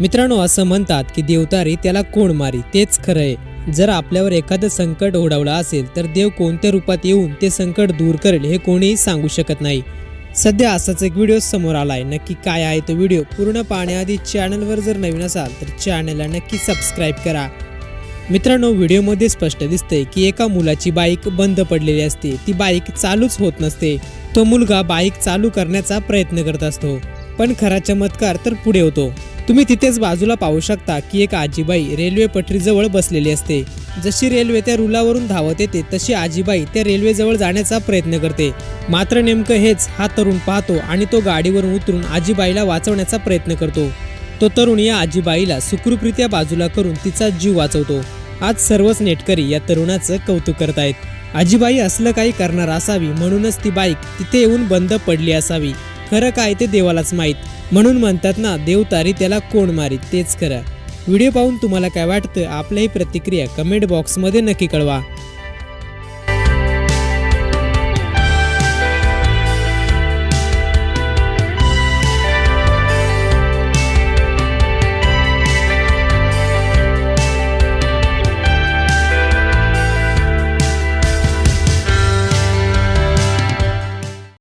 मित्रांनो असं म्हणतात की देवतारी त्याला कोण मारी? तेच खरं आहे. जर आपल्यावर एखादं संकट ओढवलं असेल तर देव कोणत्या रूपात येऊन ते संकट दूर करेल हे कोणीही सांगू शकत नाही. सध्या असाच एक व्हिडिओ समोर आलाय. नक्की काय आहे तो व्हिडिओ पूर्ण पाहण्याआधी चॅनलवर जर नवीन असाल तर चॅनलला नक्की सबस्क्राईब करा. मित्रांनो व्हिडिओमध्ये स्पष्ट दिसतंय की एका मुलाची बाईक बंद पडलेली असते. ती बाईक चालूच होत नसते. तो मुलगा बाईक चालू करण्याचा प्रयत्न करत असतो. पण खरा चमत्कार तर पुढे होतो. तुम्ही तिथेच बाजूला पाहू शकता की एक आजीबाई रेल्वे पटरीजवळ बसलेली असते. जशी रेल्वे त्या रुलावरून धावत येते तशी आजीबाई त्या रेल्वेजवळ जाण्याचा प्रयत्न करते. मात्र नेमकं हेच हा तरुण पाहतो आणि तो गाडीवरून उतरून आजीबाईला वाचवण्याचा प्रयत्न करतो. तो तरुण या आजीबाईला सुखरूपरित्या बाजूला करून तिचा जीव वाचवतो. आज सर्वच नेटकरी या तरुणाचं कौतुक करतायत. आजीबाई असलं काही करणार असावी म्हणूनच ती बाईक तिथे येऊन बंद पडली असावी. खरं काय ते देवालाच माहीत. म्हणून म्हणतात ना देव तारी त्याला कोण मारी तेच खरं. व्हिडिओ पाहून तुम्हाला काय वाटतं आपल्याही प्रतिक्रिया कमेंट बॉक्समध्ये नक्की कळवा.